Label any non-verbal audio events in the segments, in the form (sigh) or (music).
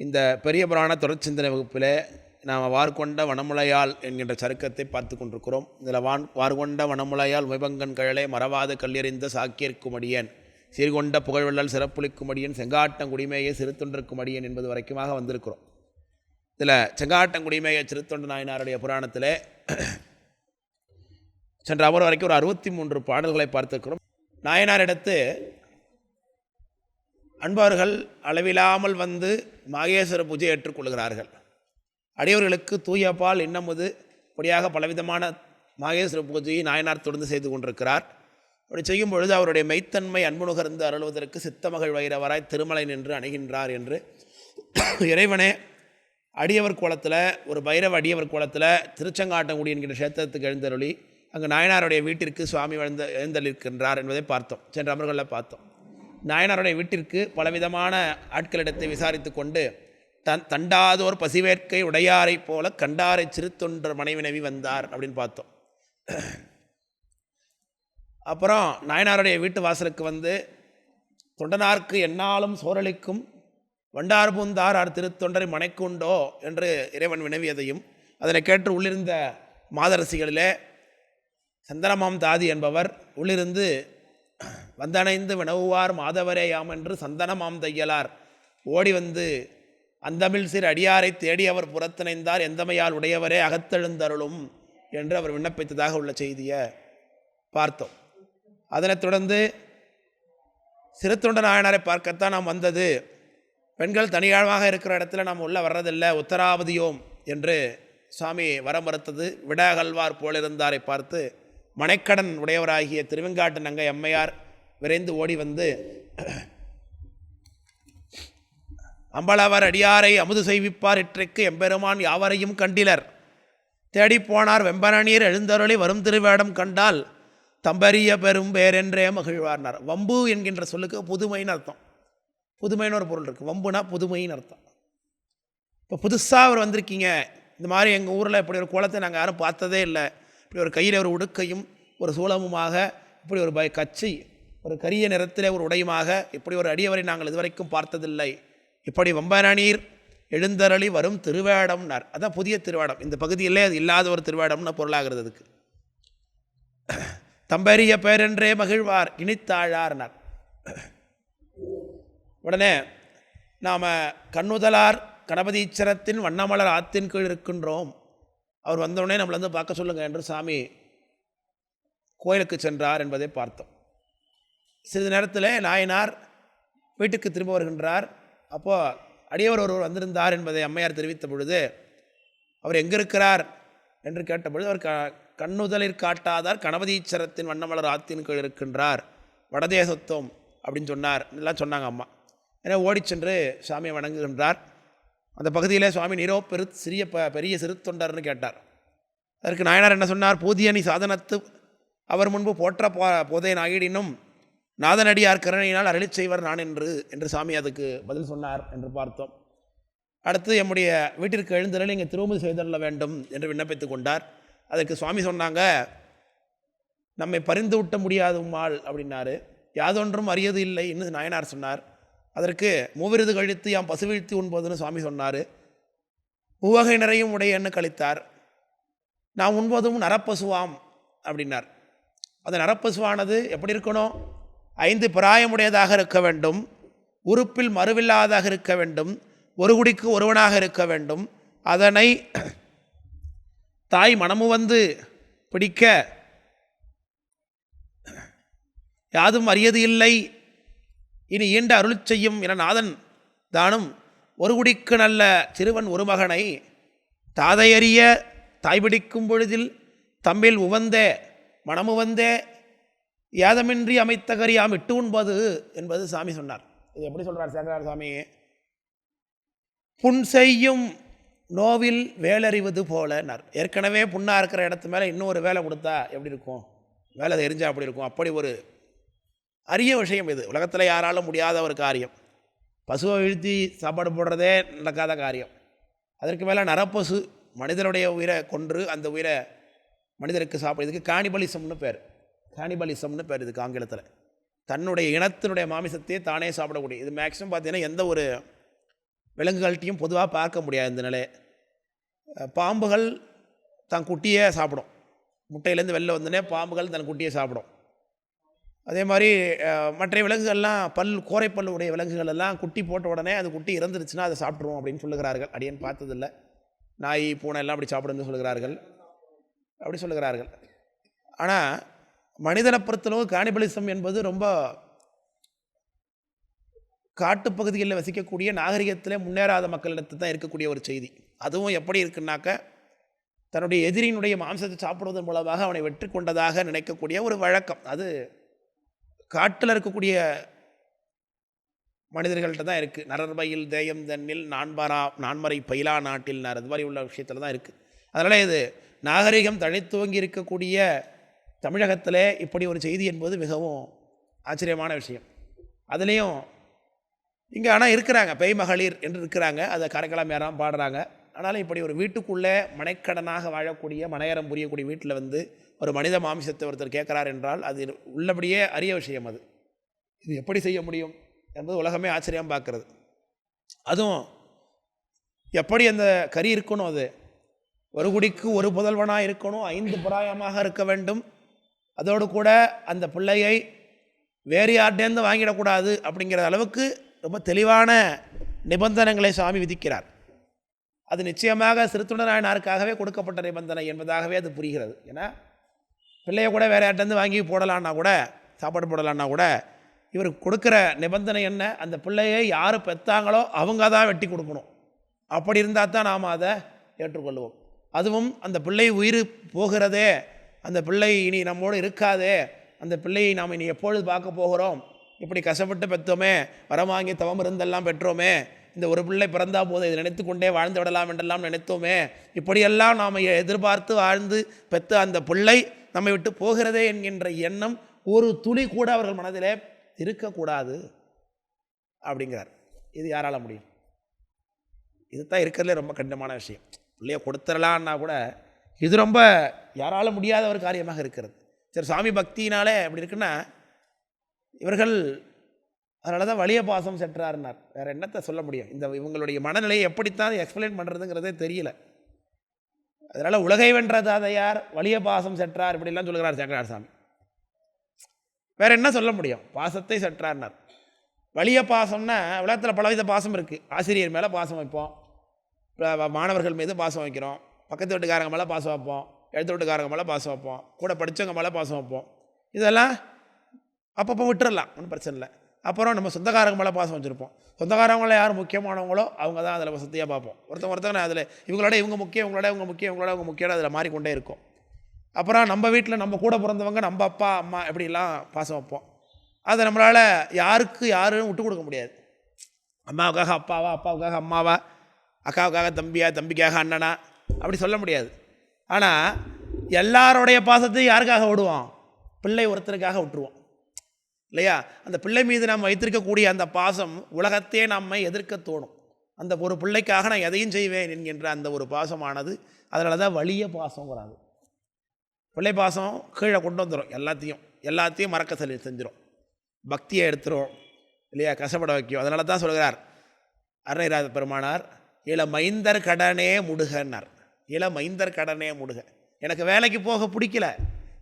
இந்த பெரிய புராண தொடர்ச்சிந்தனை வகுப்பில் நாம் வார்கொண்ட வனமுலையால் என்கின்ற சருக்கத்தை பார்த்து கொண்டிருக்கிறோம். இதில் வான் வார்கொண்ட வனமுலையால் உமைபங்கன் கழலை மறவாத கல்லெறிந்த சாக்கியர்க்குமடியன் சீர்கொண்ட புகழ்வள்ளல் சிறப்புளிக்குமடியன் செங்காட்டங்குடிமேய சிறுத்தொன்றிற்குமடியன் என்பது வரைக்குமாக வந்திருக்கிறோம். இதில் செங்காட்டங்குடிமேய சிறுத்தொண்டு நாயனாருடைய புராணத்தில் சென்ற அவர் வரைக்கும் ஒரு அறுபத்தி மூன்று பாடல்களை பார்த்துருக்கிறோம். நாயனாரிடத்து அன்பர்கள் அளவிலாமல் வந்து மாகேஸ்வர பூஜை ஏற்றுக்கொள்கிறார்கள். அடியவர்களுக்கு தூயப்பால் இன்னமுது இப்படியாக பலவிதமான மாகேஸ்வர பூஜையை நாயனார் தொடர்ந்து செய்து கொண்டிருக்கிறார். அப்படி செய்யும் பொழுது அவருடைய மெய்த்தன்மை அன்பு நுகர்ந்து அருள்வதற்கு சித்தமகள் வைரவராய் திருமலை நின்று அணுகின்றார் என்று. இறைவனே அடியவர் கோலத்தில் ஒரு பைரவ அடியவர் கோலத்தில் திருச்செங்காட்டங்குடி என்கிற கஷேத்திரத்துக்கு எழுந்தருளி அங்கு நாயனாருடைய வீட்டிற்கு சுவாமி எழுந்த எழுந்தளிக்கின்றார் என்பதை பார்த்தோம். சென்ற அமர்களில் பார்த்தோம். நாயனாருடைய வீட்டிற்கு பலவிதமான ஆட்களிடத்தை விசாரித்து கொண்டு தன் தண்டாதோர் பசிவேற்கை உடையாரைப் போல கண்டாரை சிறுத்தொன்ற மனைவினவி வந்தார் அப்படின்னு பார்த்தோம். அப்புறம் நாயனாருடைய வீட்டு வாசலுக்கு வந்து தொண்டனார்க்கு என்னாலும் சோரளிக்கும் வண்டார் பூந்தார் ஆர் திருத்தொண்டரை மனைக்குண்டோ என்று இறைவன் வினவியதையும் அதனை கேட்டு உள்ளிருந்த மாதரசிகளிலே சந்தனமாம் தாதி என்பவர் உள்ளிருந்து வந்தணைந்து வினவுவார் மாதவரே யாம் என்று சந்தனமாம் தையலார். ஓடி வந்து அந்தமிழ் சிறு அடியாரை தேடி அவர் புறத்திணைந்தார் எந்தமையால் உடையவரே அகத்தெழுந்தருளும்? என்று அவர் விண்ணப்பித்ததாக உள்ள செய்தியை பார்த்தோம். அதனைத் தொடர்ந்து சிறுத்தொண்ட நாயனாரை பார்க்கத்தான் நாம் வந்தது. பெண்கள் தனியாழ்வாக இருக்கிற இடத்துல நாம் உள்ளே வர்றதில்லை உத்தராவதியோம் என்று சுவாமி வர மறுத்தது. விடாகல்வார் போலிருந்தாரை பார்த்து மனைக்கடன் உடையவராகிய திருவெங்காட்டு நங்கை அம்மையார் விரைந்து ஓடி வந்து அம்பலவர் அடியாரை அமுது செய்விப்பார் இற்றைக்கு எம்பெருமான் யாவரையும் கண்டிலர். தேடிப்போனார் வெம்பனநீர் எழுந்தருளி வரும் திருவேடம் கண்டால் தம்பரிய பெரும் பேரென்றே மகிழ்வார்னார். வம்பு என்கின்ற சொல்லுக்கு புதுமைன்னு அர்த்தம். புதுமைன்னு ஒரு பொருள் இருக்குது வம்புனா புதுமைன்னு அர்த்தம். இப்போ புதுசாக அவர் வந்திருக்கீங்க. இந்த மாதிரி எங்கள் ஊரில் இப்படி ஒரு குளத்தை நாங்கள் யாரும் பார்த்ததே இல்லை. இப்படி ஒரு கையில் ஒரு உடுக்கையும் ஒரு சூலமுமாக இப்படி ஒரு பய கச்சி ஒரு கரிய நிறத்திலே ஒரு உடையுமாக இப்படி ஒரு அடியவரை நாங்கள் இதுவரைக்கும் பார்த்ததில்லை. இப்படி வம்பனநீர் எழுந்தரளி வரும் திருவேடம்னார். அதான் புதிய திருவேடம். இந்த பகுதியிலே அது இல்லாத ஒரு திருவேடம்னு பொருளாகிறது அதுக்கு. தம்பரிய பேரென்றே மகிழ்வார் இனித்தாழார்னார். உடனே நாம் கண்ணுதலார் கணபதீச்சரத்தின் வண்ணமலர் ஆத்தின் கீழ் இருக்கின்றோம். அவர் வந்தவுடனே நம்மளை வந்து பார்க்க சொல்லுங்கள் என்று சாமி கோயிலுக்கு சென்றார் என்பதை பார்த்தோம். சிறிது நேரத்தில் நாயனார் வீட்டுக்கு திரும்ப வருகின்றார். அப்போது அடியவர் ஒருவர் வந்திருந்தார் என்பதை அம்மையார் தெரிவித்த பொழுது அவர் எங்கே இருக்கிறார் என்று கேட்டபொழுது அவர் க கண்ணுதலில் காட்டாதார் கணபதீச்சரத்தின் வண்ணமலர் ஆத்தின் கீழ் இருக்கின்றார். வடதேசத்துவம் அப்படின்னு சொன்னார். எல்லாம் சொன்னாங்க அம்மா. ஏன்னா ஓடி சென்று சாமியை வணங்குகின்றார். அந்த பகுதியிலே சுவாமி நீரோ பெரு சிறிய ப பெரிய சிறு தொண்டர்னு கேட்டார். அதற்கு நாயனார் என்ன சொன்னார்? பூதியணி சாதனத்து அவர் முன்பு போற்ற போ போதை நாயிடினும் நாதனடியார் கருணையினால் அருளி செய்வர் நான் என்று என்று சாமி அதுக்கு பதில் சொன்னார் என்று பார்த்தோம். அடுத்து எம்முடைய வீட்டிற்கு எழுந்தரில் இங்கே திருமதி செய்தள்ள வேண்டும் என்று விண்ணப்பித்து கொண்டார். அதற்கு சுவாமி சொன்னாங்க நம்மை பரிந்து விட்ட முடியாது உம்மாள் அப்படின்னாரு. யாதொன்றும் அறியது இல்லை என்று நாயனார் சொன்னார். அதற்கு மூவிருது கழித்து யாம் பசுவீழ்த்தி உண்பதுன்னு சுவாமி சொன்னார். உவகையினரையும் நிறையும் உடையன்னு கழித்தார் நான் உண்பதும் நரப்பசுவாம் அப்படின்னார். அந்த நரப்பசுவானது எப்படி இருக்கணும்? ஐந்து பிராயமுடையதாக இருக்க வேண்டும். உறுப்பில் மறுவில்லாதாக இருக்க வேண்டும். ஒரு குடிக்கு ஒருவனாக இருக்க வேண்டும். அதனை தாய் மனமு வந்து பிடிக்க யாதும் அறியது இல்லை. இனி ஈண்ட அருள் செய்யும் என நாதன் தானும் ஒரு குடிக்கு நல்ல சிறுவன் ஒரு மகனை தாதையறிய தாய்பிடிக்கும் பொழுதில் தம்மில் உவந்தே மனமுவந்தே யாதமின்றி அமைத்த கரியாம் இட்டு உண்பது என்பது சாமி சொன்னார். இது எப்படி சொல்கிறார் சேகரார் சாமி? புண் செய்யும் நோவில் வேலறிவது போலன்னார் ஏற்கனவே புண்ணாக இருக்கிற இடத்து மேலே இன்னொரு வேலை கொடுத்தா எப்படி இருக்கும்? வேலை எரிஞ்சால் அப்படி இருக்கும். அப்படி ஒரு அரிய விஷயம் இது. உலகத்தில் யாராலும் முடியாத ஒரு காரியம். பசுவை வீழ்த்தி சாப்பாடு போடுறதே நடக்காத காரியம். அதற்கு மேலே நரப்பசு மனிதனுடைய உயிரை கொன்று அந்த உயிரை மனிதருக்கு சாப்பிட இதுக்கு காணிபலிசம்னு பேர். காணிபலிசம்னு பேர் இதுக்கு ஆங்கிலத்தில். தன்னுடைய இனத்தினுடைய மாமிசத்தையே தானே சாப்பிடக்கூடிய இது மேக்ஸிமம் பார்த்தீங்கன்னா எந்த ஒரு விலங்குகள்கிட்டையும் பொதுவாக பார்க்க முடியாது இந்த நிலையை. பாம்புகள் தன் குட்டியே சாப்பிடும். முட்டையிலேருந்து வெளில வந்தோடனே பாம்புகள் தன் குட்டியை சாப்பிடும். அதே மாதிரி மற்ற விலங்குகள்லாம் பல் கோரைப்பல் உடைய விலங்குகள் எல்லாம் குட்டி போட்ட உடனே அது குட்டி இறந்துருச்சுன்னா அதை சாப்பிட்ருவோம் அப்படின்னு சொல்லுகிறார்கள். அடியன் பார்த்ததில்ல. நாய் பூனை எல்லாம் அப்படி சாப்பிடுன்னு சொல்லுகிறார்கள். அப்படி சொல்லுகிறார்கள். ஆனால் மனிதனை பொறுத்தளவு கானிபலிசம் என்பது ரொம்ப காட்டுப்பகுதிகளில் வசிக்கக்கூடிய நாகரிகத்தில் முன்னேறாத மக்களிடத்து தான் இருக்கக்கூடிய ஒரு செய்தி. அதுவும் எப்படி இருக்குன்னாக்க தன்னுடைய எதிரியினுடைய மாம்சத்தை சாப்பிடுவதன் மூலமாக அவனை வெற்றி கொண்டதாக நினைக்கக்கூடிய ஒரு வழக்கம். அது காட்டில் இருக்கக்கூடிய மனிதர்கள்ட்ட தான் இருக்குது நரர்பையில் தேயம் தன்னில் நான்மரா நான்மறை பயிலா நாட்டில் நார் அது மாதிரி உள்ள விஷயத்தில் தான் இருக்குது அதனால் இது நாகரிகம் தழைத்துவங்கி இருக்கக்கூடிய தமிழகத்திலே இப்படி ஒரு செய்தி என்பது மிகவும் ஆச்சரியமான விஷயம். அதுலேயும் இங்கே ஆனால் இருக்கிறாங்க பெய் மகளிர் என்று இருக்கிறாங்க. அதை கரைக்கலாம் யாராம் பாடுறாங்க. ஆனாலும் இப்படி ஒரு வீட்டுக்குள்ளே மனைக்கடனாக வாழக்கூடிய மனையரம் புரியக்கூடிய வீட்டில் வந்து ஒரு மனித மாமிசத்தை ஒருத்தர் கேட்குறார் என்றால் அது உள்ளபடியே அரிய விஷயம் அது. இது எப்படி செய்ய முடியும் என்பது உலகமே ஆச்சரியம் பார்க்கறது. அதுவும் எப்படி அந்த கறி இருக்கணும் அது? ஒரு குடிக்கு ஒரு புதல்வனாக இருக்கணும் ஐந்து பிராயமாக இருக்க வேண்டும். அதோடு கூட அந்த பிள்ளையை வேறு யார்டேருந்து வாங்கிடக்கூடாது அப்படிங்கிற அளவுக்கு ரொம்ப தெளிவான நிபந்தனைகளை சாமி விதிக்கிறார். அது நிச்சயமாக சிறுத்துணராயனாருக்காகவே கொடுக்கப்பட்ட நிபந்தனை என்பதாகவே அது புரிகிறது. ஏன்னா பிள்ளைய கூட வேறு யார்ட்டேருந்து வாங்கி போடலான்னா கூட சாப்பாடு போடலான்னா கூட இவர் கொடுக்குற நிபந்தனை என்ன? அந்த பிள்ளையை யார் பெற்றாங்களோ அவங்க தான் வெட்டி கொடுக்கணும். அப்படி இருந்தால் தான் நாம் அதை ஏற்றுக்கொள்வோம். அதுவும் அந்த பிள்ளை உயிர் போகிறதே அந்த பிள்ளை இனி நம்மோடு இருக்காதே அந்த பிள்ளையை நாம் இனி எப்பொழுது பார்க்க போகிறோம்? இப்படி கஷ்டப்பட்டு பெற்றோமே வரம் வாங்கி தவம் இருந்தெல்லாம் பெற்றோமே இந்த ஒரு பிள்ளை பிறந்தா போதும் இதை நினைத்து கொண்டே வாழ்ந்து விடலாம் என்றெல்லாம் நினைத்தோமே இப்படியெல்லாம் நாம் எதிர்பார்த்து வாழ்ந்து பெற்ற அந்த பிள்ளை நம்மை விட்டு போகிறதே என்கின்ற எண்ணம் ஒரு துளி கூட அவர்கள் மனதிலே இருக்கக்கூடாது அப்படிங்கிறார். இது யாரால முடியும்? இதுதான் இருக்கிறதுலே ரொம்ப கடினமான விஷயம். பிள்ளைய கொடுத்துடலான்னா கூட இது ரொம்ப யாரால முடியாத ஒரு காரியமாக இருக்கிறது. சரி சாமி பக்தினாலே அப்படி இருக்குன்னா இவர்கள் அதனால தான் வலிய பாசம் சென்றார்னார். வேறு என்னத்தை சொல்ல முடியும்? இந்த இவங்களுடைய மனநிலையை எப்படித்தான் எக்ஸ்பிளைன் பண்ணுறதுங்கிறதே தெரியல. அதனால் உலகை வென்ற தாதையார் வலிய பாசம் செற்றார் இப்படிலாம் சொல்கிறார் சங்கரார் சாமி வேறு என்ன சொல்ல முடியும்? பாசத்தை செற்றார்னார். வலிய பாசம்னா உலகத்தில் பலவித பாசம் இருக்குது ஆசிரியர் மேலே பாசம் வைப்போம். மாணவர்கள் மீது பாசம் வைக்கிறோம். பக்கத்து வீட்டுக்காரங்க மேலே பாசம் வைப்போம். எழுத்து வீட்டுக்காரங்க மேலே பாசம் வைப்போம். கூட படித்தவங்க மேலே பாசம் வைப்போம். இதெல்லாம் அப்பப்போ விட்டுறலாம். ஒன்றும் பிரச்சனை இல்லை. அப்புறம் நம்ம சொந்தக்காரங்க மேலே பாசம் வச்சுருப்போம். சொந்தக்காரங்கள யார் முக்கியமானவங்களோ அவங்க தான் அதில் வசதியாக பார்ப்போம். ஒருத்தன் ஒருத்தங்க அதில் இவங்களோட இவங்க முக்கியம் இவங்களோட இவங்க முக்கியம் இவங்களோட இவங்க முக்கியம் அதில் மாறிக்கொண்டே இருக்கும். அப்புறம் நம்ம வீட்டில் நம்ம கூட பிறந்தவங்க நம்ம அப்பா அம்மா எப்படிலாம் பாசம் வைப்போம். அதை நம்மளால் யாருக்கு யாரும் விட்டு கொடுக்க முடியாது. அம்மாவுக்காக அப்பாவா அப்பாவுக்காக அம்மாவா அக்காவுக்காக தம்பியா தம்பிக்காக அண்ணனா அப்படி சொல்ல முடியாது. ஆனால் எல்லாருடைய பாசத்தையும் யாருக்காக விடுவோம் பிள்ளை ஒருத்தருக்காக விட்டுருவோம். இல்லையா? அந்த பிள்ளை மீது நாம் வைத்திருக்கக்கூடிய அந்த பாசம் உலகத்தே நம்மை எதிர்க்க தோணும். அந்த ஒரு பிள்ளைக்காக நான் எதையும் செய்வேன் என்கின்ற அந்த ஒரு பாசமானது அதனால தான் வலிய பாசங்கிறாங்க பிள்ளை பாசம் கீழே கொண்டு வந்துடும் எல்லாத்தையும் எல்லாத்தையும் மறக்க சொல்லி செஞ்சிடும் பக்தியை எடுத்துரும் இல்லையா? கஷ்டப்பட வைக்கும். அதனால தான் சொல்கிறார் அருணைராஜ பெருமானார் இள மைந்தர் கடனே முடுகன்னார். இள மைந்தர் கடனே முடுக. எனக்கு வேலைக்கு போக பிடிக்கல.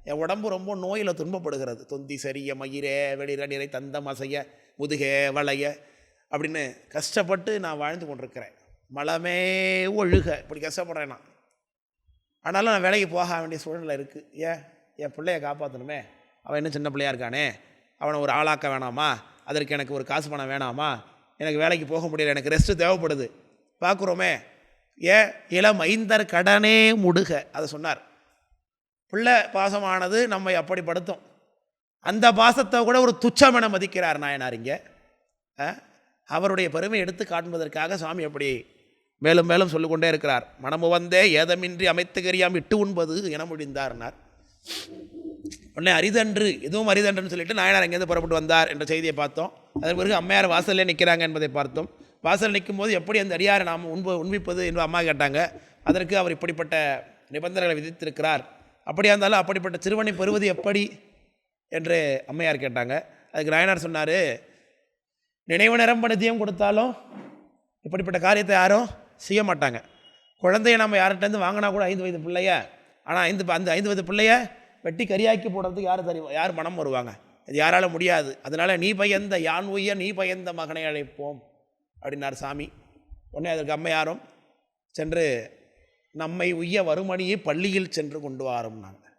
என் உடம்பு ரொம்ப நோயில் துன்பப்படுகிறது. தொந்தி சரிய மயிரே வெளிரடிரை தந்தம் அசைய முதுகே வளைய அப்படின்னு கஷ்டப்பட்டு நான் வாழ்ந்து கொண்டிருக்கிறேன். மலமே ஒழுக. இப்படி கஷ்டப்படுறேன் நான். ஆனாலும் நான் வேலைக்கு போக வேண்டிய சூழ்நிலை இருக்குது ஏன்? என் பிள்ளைய காப்பாற்றணுமே அவன் இன்னும் சின்ன பிள்ளையாக இருக்கானே. அவனை ஒரு ஆளாக்க வேணாமா? அதற்கு எனக்கு ஒரு காசு பணம் வேணாமா? எனக்கு வேலைக்கு போக முடியல. எனக்கு ரெஸ்ட்டு தேவைப்படுது. பார்க்குறோமே. ஏ இளம் ஐந்தர் கடனே முடுக. அதை சொன்னார். பிள்ளை பாசமானது நம்மை அப்படி படுத்தும். அந்த பாசத்தை கூட ஒரு துச்சம் என மதிக்கிறார் நாயனார் இங்கே. அவருடைய பெருமை எடுத்து காண்பதற்காக சுவாமி அப்படி மேலும் மேலும் சொல்லிக்கொண்டே இருக்கிறார். மனமு வந்தே ஏதமின்றி அமைத்துகரியாம் இட்டு உண்பது என முடிந்தார்னார். உடனே அரிதன்று எதுவும் அரிதன்றுன்னு சொல்லிட்டு நாயனார் அங்கேருந்து புறப்பட்டு வந்தார் என்ற செய்தியை பார்த்தோம். அதன் பிறகு அம்மையார் வாசல்லே நிற்கிறாங்க என்பதை பார்த்தோம். வாசல் நிற்கும்போது எப்படி அந்த அடியாரை நாம் உண்பு உண்பிப்பது என்று அம்மா கேட்டாங்க. அதற்கு அவர் இப்படிப்பட்ட நிபந்தனைகளை விதித்திருக்கிறார். அப்படியா இருந்தாலும் அப்படிப்பட்ட சிறுவனை பெறுவது எப்படி என்று அம்மையார் கேட்டாங்க. அதுக்கு நாயனார் சொன்னார் நினைவு நிரம்ப நிதியம் கொடுத்தாலும் இப்படிப்பட்ட காரியத்தை யாரும் செய்ய மாட்டாங்க. குழந்தைய நம்ம யார்கிட்டேருந்து வாங்கினா கூட ஐந்து வயது பிள்ளைய ஆனால் ஐந்து அந்த ஐந்து வயது பிள்ளைய வெட்டி கரியாக்கி போடுறதுக்கு யார் தரு யார் மனம் வருவாங்க? இது யாரால் முடியாது. அதனால் நீ பயந்த யான் உய்ய நீ பயந்த மகனை அழைப்போம் அப்படின்னார் சாமி. உடனே அதற்கு அம்மையாரும் சென்று நம்மை உய்ய வருமணியை பள்ளியில் சென்று கொண்டு வாரும் நாங்கள்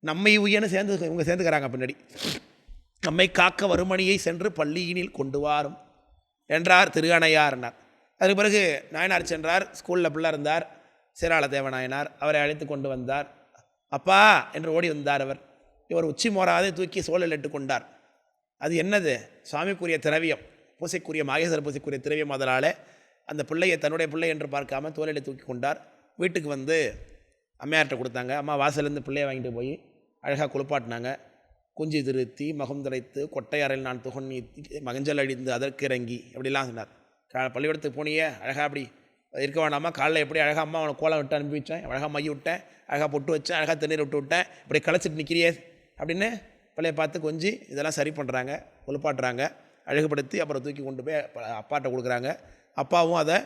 நம்மை உய்யன்னு சேர்ந்து இவங்க சேர்ந்துக்கிறாங்க பின்னாடி. நம்மை காக்க வருமணியை சென்று பள்ளியினில் கொண்டு வாரும். என்றார் திருகணையார்னார் அதுக்கு பிறகு நாயனார் சென்றார் ஸ்கூலில் பிள்ளை இருந்தார் சீராள தேவநாயனார் அவரை அழைத்து கொண்டு வந்தார். அப்பா என்று ஓடி வந்தார் அவர். இவர் உச்சி மோராதை தூக்கி சோழல் இட்டு கொண்டார். அது என்னது? சுவாமிக்குரிய திரவியம் பூசைக்குரிய மாகேஸ்வர பூசைக்குரிய திரவியம் அதனால் அந்த பிள்ளையை தன்னுடைய பிள்ளை என்று பார்க்காம தோலையில் தூக்கி கொண்டார். வீட்டுக்கு வந்து அம்மையார்கிட்ட கொடுத்தாங்க. அம்மா வாசலேருந்து பிள்ளையை வாங்கிட்டு போய் அழகாக குளிப்பாட்டினாங்க. குஞ்சு திருத்தி மகம் துடைத்து கொட்டை அறையில் நான் துகன் மகஞ்சல் அழிந்து அதற்கு இறங்கி அப்படிலாம் சொன்னார். கா பள்ளிக்கூடத்துக்கு போனியே அழகாக அப்படி இருக்க வேண்டாமா காலைல எப்படி அழகாக அம்மா அவனை கோலம் விட்டு அனுப்பி வச்சேன். அழகாக மைய விட்டேன். அழகாக பொட்டு வச்சேன். அழகாக தண்ணீர் விட்டு விட்டேன். இப்படி களைச்சிட்டு நிற்கிறியே அப்படின்னு பிள்ளைய பார்த்து கொஞ்சி இதெல்லாம் சரி பண்ணுறாங்க குளிப்பாட்டுறாங்க. அழகுபடுத்தி அப்புறம் தூக்கி கொண்டு போய் அப்பாட்ட கொடுக்குறாங்க. அப்பாவும் அதை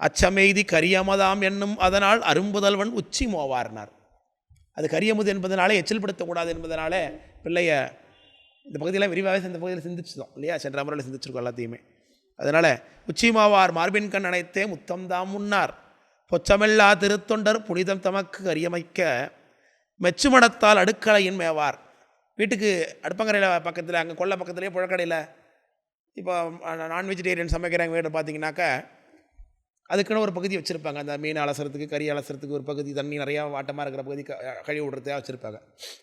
அச்சமெய்தி கரியமதாம் என்னும் அதனால் அரும்புதல்வன் உச்சி மோவார்னார். அது கரியமுது என்பதனாலே எச்சல்படுத்தக்கூடாது என்பதனாலே பிள்ளைய இந்த பகுதியெல்லாம் விரிவாகவே இந்த பகுதியில் சிந்திச்சிட்டோம் இல்லையா? சென்ற முறையில் சிந்திச்சிருக்கோம் எல்லாத்தையுமே. அதனால் உச்சிமாவார் மார்பின் கண் அனைத்தே முத்தம்தாம் முன்னார். பொச்சமெல்லா திருத்தொண்டர் புனிதம் தமக்கு அறியமைக்க மெச்சுமடத்தால் அடுக்கலையின் மேவார். வீட்டுக்கு அடுப்பங்கரையில் பக்கத்தில் அங்கே கொள்ள பக்கத்துலேயே புழக்கடையில் இப்போ நான் வெஜிடேரியன் சமைக்கிறாங்க வீடு பார்த்தீங்கன்னாக்கா அதுக்குன்னு ஒரு பகுதி வச்சுருப்பாங்க. அந்த மீன் அலசறதுக்கு கறி அலசறதுக்கு ஒரு பகுதி தண்ணி நிறையா வாட்டமாக இருக்கிற பகுதி கழிவு கழுவி விடுறதுக்காக வச்சுருப்பாங்க.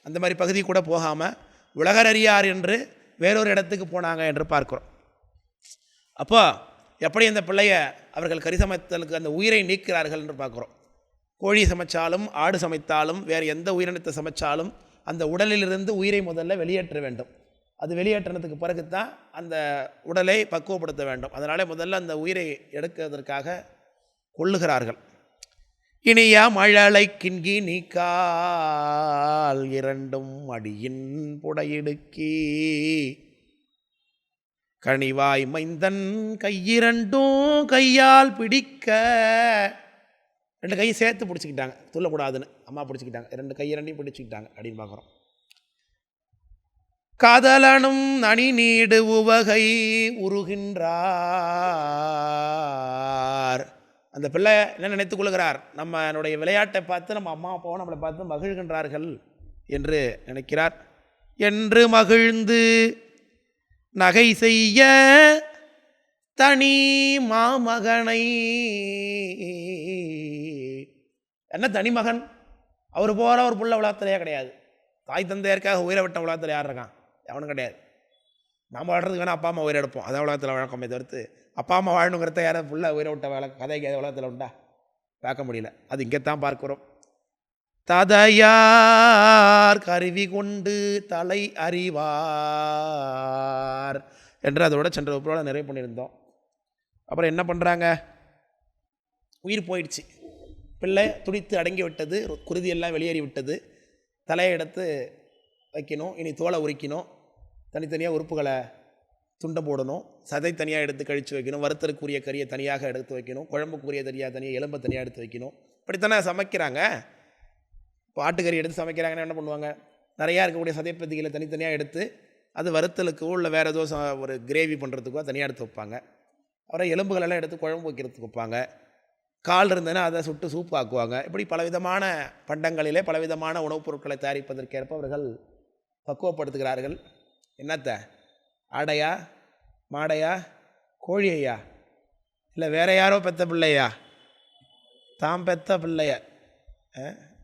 அந்த மாதிரி பகுதி கூட போகாமல் உலகரறியார் என்று வேறொரு இடத்துக்கு போனாங்க என்று பார்க்கிறோம். அப்போ எப்படி அந்த பிள்ளைய அவர்கள் கறி சமைத்தலுக்கு அந்த உயிரை நீக்கிறார்கள் என்று பார்க்குறோம். கோழி சமைச்சாலும் ஆடு சமைத்தாலும் வேறு எந்த உயிரினத்தை சமைச்சாலும் அந்த உடலிலிருந்து உயிரை முதல்ல வெளியேற்ற வேண்டும். அது வெளியேற்றினதுக்கு பிறகு தான் அந்த உடலை பக்குவப்படுத்த வேண்டும். அதனாலே முதல்ல அந்த உயிரை எடுக்கிறதற்காக கொள்ளுகிறார்கள். இனியா மழலை கிண்கி நீக்கால் இரண்டும் அடியின் புடையிடுக்கி. கனிவாய் மைந்தன் கையிரண்டும் கையால் பிடிக்க. ரெண்டு கையும் சேர்த்து பிடிச்சிக்கிட்டாங்க. துள்ளக்கூடாதுன்னு அம்மா பிடிச்சிக்கிட்டாங்க. ரெண்டு கையிரண்டையும் பிடிச்சிக்கிட்டாங்க அப்படின்னு பார்க்குறோம். காதலனும் நனி நீடு உவகை உருகின்றார். அந்த பிள்ளை என்ன நினைத்துக் கொள்கிறார்? நம்மளுடைய விளையாட்டை பார்த்து நம்ம அம்மா அப்பாவும் நம்மளை பார்த்து மகிழ்கின்றார்கள் என்று நினைக்கிறார். என்று மகிழ்ந்து நகை செய்ய தனி மாமகனை என்ன தனிமகன்? அவர் போகிற ஒரு புள்ள உலகத்திலேயே கிடையாது. தாய் தந்தையருக்காக உயிரை விட்ட உலகத்தில் யார் இருக்கான்? எவனும் கிடையாது. நாம் வாழ்றதுக்கு வேணால் அப்பா அம்மா உயிரை எடுப்போம். அதான் உலகத்தில் வழக்கமே தவிர்த்து அப்பா அம்மா வாழணுங்கிறத யாரும் ஃபுல்லாக உயிரை விட்ட வேலை கதைக்கு எதாவது உலகத்தில் உண்டா? பார்க்க முடியல. அது இங்கே தான் பார்க்குறோம். ததையார் கருவி கொண்டு தலை அறிவார் என்று அதோட சென்ற வகுப்போட நிறைவு பண்ணியிருந்தோம். அப்புறம் என்ன பண்ணுறாங்க உயிர் போயிடுச்சு. பிள்ளை துடித்து அடங்கி விட்டது குருதியெல்லாம் வெளியேறி விட்டது. தலையை எடுத்து வைக்கணும் இனி தோலை உரிக்கணும். தனித்தனியாக உறுப்புகளை துண்டை போடணும். சதை தனியாக எடுத்து கழித்து வைக்கணும். வறுத்தலுக்குரிய கறியை தனியாக எடுத்து வைக்கணும். குழம்புக்குரிய தனியாக தனியாக எலும்பை தனியாக எடுத்து வைக்கணும். இப்படித்தானே சமைக்கிறாங்க. இப்போ ஆட்டுக்கறி எடுத்து சமைக்கிறாங்கன்னா என்ன பண்ணுவாங்க? நிறையா இருக்கக்கூடிய சதைப்பத்திகளை தனித்தனியாக எடுத்து அது வறுத்தலுக்கோ இல்லை வேறு ஏதோ ச- ஒரு கிரேவி பண்ணுறதுக்கோ தனியாக எடுத்து வைப்பாங்க. அப்புறம் எலும்புகளெல்லாம் எடுத்து குழம்பு வைக்கிறதுக்கு வைப்பாங்க. கால் இருந்ததுன்னா அதை சுட்டு சூப்பு ஆக்குவாங்க. இப்படி பலவிதமான பண்டங்களிலே பலவிதமான உணவுப் பொருட்களை தயாரிப்பதற்கேற்ப அவர்கள் பக்குவப்படுத்துகிறார்கள். என்னத்த? ஆடையா? மாடையா? கோழியையா? இல்லை வேற யாரோ பெத்த பிள்ளையா? தாம் பெத்த பிள்ளைய.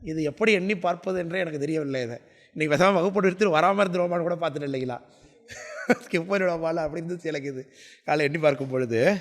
இது எப்படி எண்ணி பார்ப்பது என்றே எனக்கு தெரியவில்லை இதை. இன்றைக்கி விதமாக வகுப்பு எடுத்து வராமல் இருந்துருவோமான்னு கூட பார்த்துட்டு இல்லைங்களா? (laughs) ஸ்கிப் பண்ணிவிடுவோமால அப்படின்னு எனக்கு இது. காலை எண்ணி பார்க்கும் பொழுது